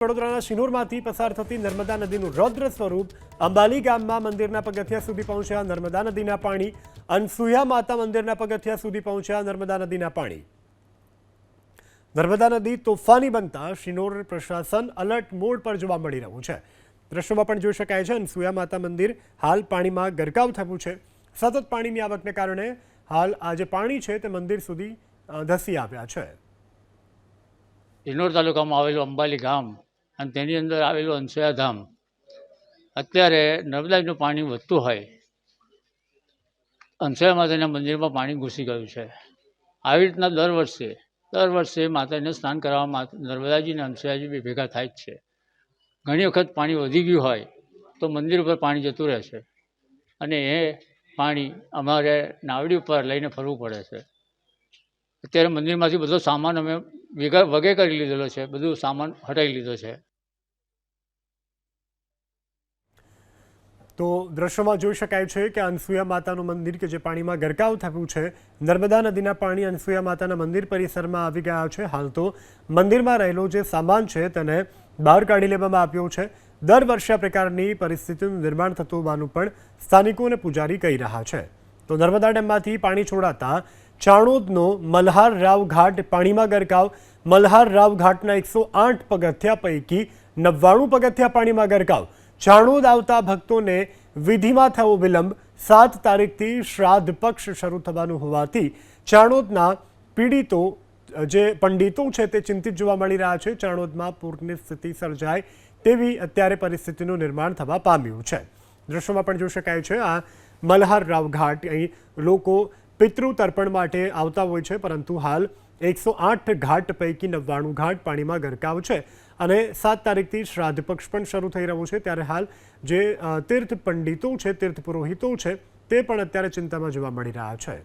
વડોદરાના શિનોરમાંથી પસાર થતી નર્મદા નદીનું રૌદ્ર સ્વરૂપ અંબાલી ગામમાં મંદિરના પગથિયા સુધી પહોંચ્યા નર્મદા નદીના પાણી. અનસુયા માતા મંદિરના પગથિયા સુધી પહોંચ્યા નર્મદા નદીના પાણી. નર્મદા નદી તોફાની બનતા શિનોર પ્રશાસન અલર્ટ મોડ પર જોવા મળી રહ્યું છે. દ્રશ્યોમાં પણ જોઈ શકાય છે, અનસુયા માતા મંદિર હાલ પાણીમાં ગરકાવ થયું છે. સતત પાણીની આવકને કારણે હાલ આ જે પાણી છે તે મંદિર સુધી ધસી આવ્યા છે. શિનોર તાલુકામાં આવેલું અંબાલી ગામ અને તેની અંદર આવેલું અંશયાધામ. અત્યારે નર્મદાનું પાણી વધતું હોય. અંસયા માતાના મંદિરમાં પાણી ઘૂસી ગયું છે. આવી રીતના દર વર્ષે દર વર્ષે માતાને સ્નાન કરવામાં નર્મદાજી અને અંસયાજી બી ભેગા થાય જ છે. ઘણી વખત પાણી વધી ગયું હોય તો મંદિર ઉપર પાણી જતું રહે છે. અને એ પાણી અમારે નાવડી ઉપર લઈને ફરવું પડે છે. અત્યારે મંદિરમાંથી બધો સામાન અમે ભેગા વગે કરી લીધેલો છે, બધું સામાન હટાવી લીધો છે. તો દ્રશ્યમાં જોઈ શકાય છે કે અનસુયા માતાનું મંદિર કે જે પાણીમાં ગરકાવ થયું છે, નર્મદા નદીના પાણી અનસુયા માતાના મંદિર પરિસરમાં આવી ગયા છે. હાલ તો મંદિરમાં રહેલો જે સામાન છે તેને બહાર કાઢી લેવામાં આવ્યો છે. દર વર્ષે આ પ્રકારની પરિસ્થિતિનું નિર્માણ થતું હોવાનું પણ સ્થાનિકો અને પૂજારી કહી રહ્યા છે. તો નર્મદા ડેમમાંથી પાણી છોડાતા ચાણોદનો મલ્હાર રાવ ઘાટ પાણીમાં ગરકાવ. મલ્હાર રાવ ઘાટના એકસો આઠ પગથિયા પૈકી નવ્વાણું પગથિયા પાણીમાં ગરકાવ. ચાણોદ આવતા ભક્તોને વિધિમાં થયો વિલંબ સાત તારીખથી શ્રાદ્ધ પક્ષ શરૂ થવાનું હોવાથી ચાણોદના પીડિતો, જે પંડિતો છે તે ચિંતિત જોવા મળી રહ્યા છે. ચાણોદમાં પૂરની સ્થિતિ સર્જાય તેવી અત્યારે પરિસ્થિતિનું નિર્માણ થવા પામ્યું છે. દ્રશ્યોમાં પણ જોઈ શકાય છે, આ મલ્હાર રાવ ઘાટ અહીં લોકો પિતૃ તર્પણ માટે આવતા હોય છે, પરંતુ હાલ એકસો આઠ ઘાટ પૈકી નવ્વાણું ઘાટ પાણીમાં ગરકાવ છે અને સાત તારીખથી શ્રાદ્ધ પક્ષ પણ શરૂ થઈ રહ્યો છે. ત્યારે હાલ જે તીર્થ પંડિતો છે તીર્થ પુરોહિતો છે, તે પણ અત્યારે ચિંતામાં જોવા મળી રહ્યા છે.